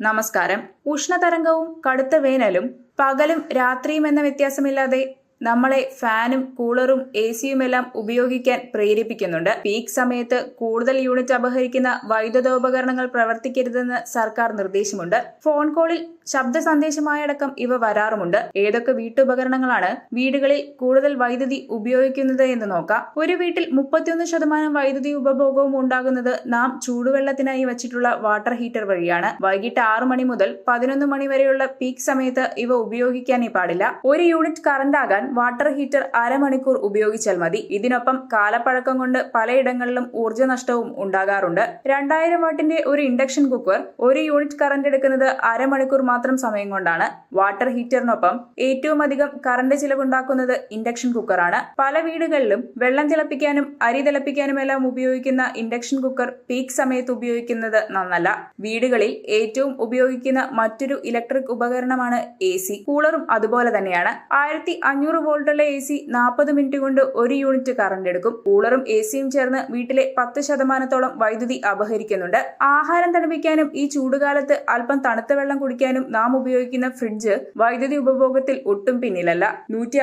നമസ്കാരം. ഉഷ്ണതരംഗവും കടുത്ത വേനലും പകലും രാത്രിയും എന്ന വ്യത്യാസമില്ലാതെ നമ്മളെ ഫാനും കൂളറും എ സിയുമെല്ലാം ഉപയോഗിക്കാൻ പ്രേരിപ്പിക്കുന്നുണ്ട്. പീക്ക് സമയത്ത് കൂടുതൽ യൂണിറ്റ് അപഹരിക്കുന്ന വൈദ്യുതോപകരണങ്ങൾ പ്രവർത്തിക്കരുതെന്ന് സർക്കാർ നിർദ്ദേശമുണ്ട്. ഫോൺ കോളിൽ ശബ്ദ സന്ദേശമായടക്കം ഇവ വരാറുമുണ്ട്. ഏതൊക്കെ വീട്ടുപകരണങ്ങളാണ് വീടുകളിൽ കൂടുതൽ വൈദ്യുതി ഉപയോഗിക്കുന്നത് എന്ന് നോക്കാം. ഒരു വീട്ടിൽ മുപ്പത്തിയൊന്ന് ശതമാനം വൈദ്യുതി ഉപഭോഗവും ഉണ്ടാകുന്നത് നാം ചൂടുവെള്ളത്തിനായി വച്ചിട്ടുള്ള വാട്ടർ ഹീറ്റർ വഴിയാണ്. വൈകിട്ട് ആറു മണി മുതൽ പതിനൊന്ന് മണി വരെയുള്ള പീക്ക് സമയത്ത് ഇവ ഉപയോഗിക്കാനേ പാടില്ല. ഒരു യൂണിറ്റ് കറണ്ട് ആകാൻ വാട്ടർ ഹീറ്റർ അരമണിക്കൂർ ഉപയോഗിച്ചാൽ മതി. ഇതിനൊപ്പം കാലപ്പഴക്കം കൊണ്ട് പലയിടങ്ങളിലും ഊർജ നഷ്ടവും ഉണ്ടാകാറുണ്ട്. രണ്ടായിരം വാട്ടിന്റെ ഒരു ഇൻഡക്ഷൻ കുക്കർ ഒരു യൂണിറ്റ് കറന്റ് എടുക്കുന്നത് അരമണിക്കൂർ മാത്രം സമയം കൊണ്ടാണ്. വാട്ടർ ഹീറ്ററിനൊപ്പം ഏറ്റവും അധികം കറന്റ് ചിലവുണ്ടാക്കുന്നത് ഇൻഡക്ഷൻ കുക്കറാണ്. പല വീടുകളിലും വെള്ളം തിളപ്പിക്കാനും അരി തിളപ്പിക്കാനും എല്ലാം ഉപയോഗിക്കുന്ന ഇൻഡക്ഷൻ കുക്കർ പീക്ക് സമയത്ത് ഉപയോഗിക്കുന്നത് നന്നല്ല. വീടുകളിൽ ഏറ്റവും ഉപയോഗിക്കുന്ന മറ്റൊരു ഇലക്ട്രിക് ഉപകരണമാണ് എ സി. കൂളറും അതുപോലെ തന്നെയാണ്. ആയിരത്തി അഞ്ഞൂറ് വോൾട്ടുള്ള എ സി നാൽപ്പത് മിനിറ്റ് കൊണ്ട് ഒരു യൂണിറ്റ് കറണ്ട് എടുക്കും. കൂളറും എ സിയും ചേർന്ന് വീട്ടിലെ പത്ത് ശതമാനത്തോളം വൈദ്യുതി അപഹരിക്കുന്നുണ്ട്. ആഹാരം തണുപ്പിക്കാനും ഈ ചൂടുകാലത്ത് അല്പം തണുത്ത വെള്ളം കുടിക്കാനും നാം ഉപയോഗിക്കുന്ന ഫ്രിഡ്ജ് വൈദ്യുതി ഉപഭോഗത്തിൽ ഒട്ടും പിന്നിലല്ല. നൂറ്റി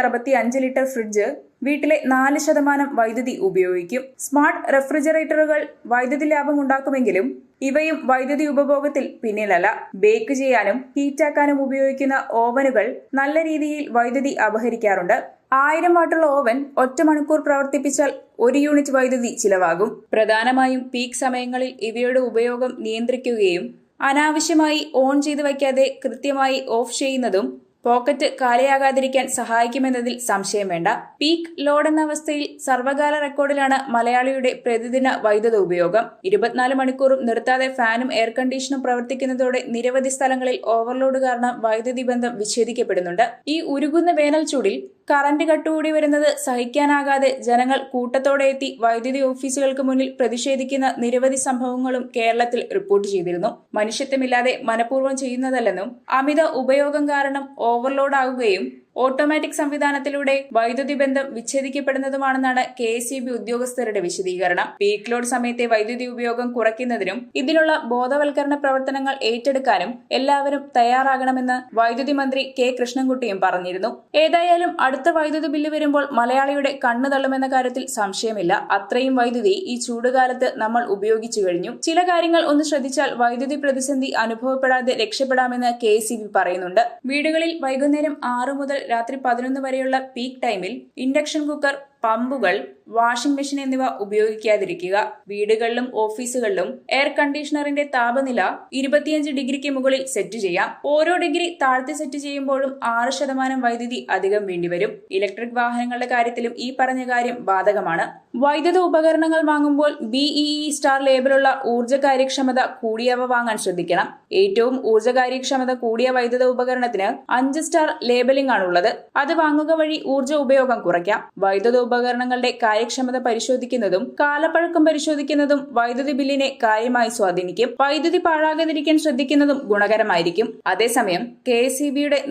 ലിറ്റർ ഫ്രിഡ്ജ് വീട്ടിലെ നാല് ശതമാനം വൈദ്യുതി ഉപയോഗിക്കും. സ്മാർട്ട് റെഫ്രിജറേറ്ററുകൾ വൈദ്യുതി ലാഭം ഉണ്ടാക്കുമെങ്കിലും ഇവയും വൈദ്യുതി ഉപഭോഗത്തിൽ പിന്നിലല്ല. ബേക്ക് ചെയ്യാനും ഹീറ്റാക്കാനും ഉപയോഗിക്കുന്ന ഓവനുകൾ നല്ല രീതിയിൽ വൈദ്യുതി അപഹരിക്കാറുണ്ട്. ആയിരം വാട്ടുള്ള ഓവൻ ഒറ്റ മണിക്കൂർ പ്രവർത്തിപ്പിച്ചാൽ ഒരു യൂണിറ്റ് വൈദ്യുതി ചിലവാകും. പ്രധാനമായും പീക്ക് സമയങ്ങളിൽ ഇവയുടെ ഉപയോഗം നിയന്ത്രിക്കുകയും അനാവശ്യമായി ഓൺ ചെയ്തു വയ്ക്കാതെ കൃത്യമായി ഓഫ് ചെയ്യുന്നതും പോക്കറ്റ് കാലിയാകാതിരിക്കാൻ സഹായിക്കുമെന്നതിൽ സംശയം വേണ്ട. പീക്ക് ലോഡ് എന്ന അവസ്ഥയിൽ സർവകാല റെക്കോർഡിലാണ് മലയാളിയുടെ പ്രതിദിന വൈദ്യുത ഉപയോഗം. ഇരുപത്തിനാല് മണിക്കൂറും നിർത്താതെ ഫാനും എയർ കണ്ടീഷനും പ്രവർത്തിക്കുന്നതോടെ നിരവധി സ്ഥലങ്ങളിൽ ഓവർലോഡ് കാരണം വൈദ്യുതി ബന്ധം വിച്ഛേദിക്കപ്പെടുന്നുണ്ട്. ഈ ഉരുകുന്ന വേനൽ ചൂടിൽ കറന്റ് കട്ടുകൂടി വരുന്നത് സഹിക്കാനാകാതെ ജനങ്ങൾ കൂട്ടത്തോടെ എത്തി വൈദ്യുതി ഓഫീസുകൾക്ക് മുന്നിൽ പ്രതിഷേധിക്കുന്ന നിരവധി സംഭവങ്ങളും കേരളത്തിൽ റിപ്പോർട്ട് ചെയ്തിരുന്നു. മനുഷ്യത്വമില്ലാതെ മനഃപൂർവം ചെയ്യുന്നതല്ലെന്നും അമിത ഉപയോഗം കാരണം ഓവർലോഡ് ആകുകയും ഓട്ടോമാറ്റിക് സംവിധാനത്തിലൂടെ വൈദ്യുതി ബന്ധം വിച്ഛേദിക്കപ്പെടുന്നതുമാണെന്നാണ് കെ എസ് ഉദ്യോഗസ്ഥരുടെ വിശദീകരണം. പീക്ക് ലോഡ് സമയത്തെ വൈദ്യുതി ഉപയോഗം കുറയ്ക്കുന്നതിനും ഇതിനുള്ള ബോധവൽക്കരണ പ്രവർത്തനങ്ങൾ ഏറ്റെടുക്കാനും എല്ലാവരും തയ്യാറാകണമെന്ന് വൈദ്യുതി മന്ത്രി കെ കൃഷ്ണൻകുട്ടിയും പറഞ്ഞിരുന്നു. ഏതായാലും അടുത്ത വൈദ്യുതി ബില്ല് വരുമ്പോൾ മലയാളിയുടെ കണ്ണു തള്ളുമെന്ന കാര്യത്തിൽ സംശയമില്ല. അത്രയും വൈദ്യുതി ഈ ചൂടുകാലത്ത് നമ്മൾ ഉപയോഗിച്ചു കഴിഞ്ഞു. ചില കാര്യങ്ങൾ ഒന്ന് ശ്രദ്ധിച്ചാൽ വൈദ്യുതി പ്രതിസന്ധി അനുഭവപ്പെടാതെ രക്ഷപ്പെടാമെന്ന് കെ പറയുന്നുണ്ട്. വീടുകളിൽ വൈകുന്നേരം ആറ് മുതൽ രാത്രി പതിനൊന്ന് വരെയുള്ള പീക്ക് ടൈമിൽ ഇൻഡക്ഷൻ കുക്കർ പമ്പുകൾ വാഷിംഗ് മെഷീൻ എന്നിവ ഉപയോഗിക്കാതിരിക്കുക. വീടുകളിലും ഓഫീസുകളിലും എയർ കണ്ടീഷണറിന്റെ താപനില ഇരുപത്തിയഞ്ച് ഡിഗ്രിക്ക് മുകളിൽ സെറ്റ് ചെയ്യാം. ഓരോ ഡിഗ്രി താഴ്ത്തി സെറ്റ് ചെയ്യുമ്പോഴും ആറ് ശതമാനം വൈദ്യുതി അധികം വേണ്ടിവരും. ഇലക്ട്രിക് വാഹനങ്ങളുടെ കാര്യത്തിലും ഈ പറഞ്ഞ കാര്യം ബാധകമാണ്. വൈദ്യുത ഉപകരണങ്ങൾ വാങ്ങുമ്പോൾ ബിഇഇ സ്റ്റാർ ലേബലുള്ള ഊർജ കാര്യക്ഷമത കൂടിയവ വാങ്ങാൻ ശ്രദ്ധിക്കണം. ഏറ്റവും ഊർജ കാര്യക്ഷമത കൂടിയ വൈദ്യുത ഉപകരണത്തിന് അഞ്ച് സ്റ്റാർ ലേബലിംഗ് ആണുള്ളത്. അത് വാങ്ങുക വഴി ഊർജ ഉപയോഗം കുറയ്ക്കാം. വൈദ്യുത ഉപകരണങ്ങളുടെ കാര്യക്ഷമത പരിശോധിക്കുന്നതും കാലപ്പഴക്കം പരിശോധിക്കുന്നതും വൈദ്യുതി ബില്ലിനെ കാര്യമായി സ്വാധീനിക്കും. വൈദ്യുതി പാഴാകാതിരിക്കാൻ ശ്രദ്ധിക്കുന്നതും ഗുണകരമായിരിക്കും. അതേസമയം കെ എസ്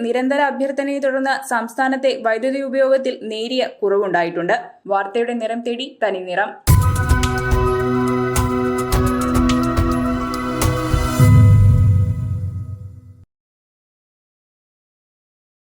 നിരന്തര അഭ്യർത്ഥനയെ തുടർന്ന് സംസ്ഥാനത്തെ വൈദ്യുതി ഉപയോഗത്തിൽ നേരിയ കുറവുണ്ടായിട്ടുണ്ട്. വാർത്തയുടെ നിറം തേടി തനി നിറം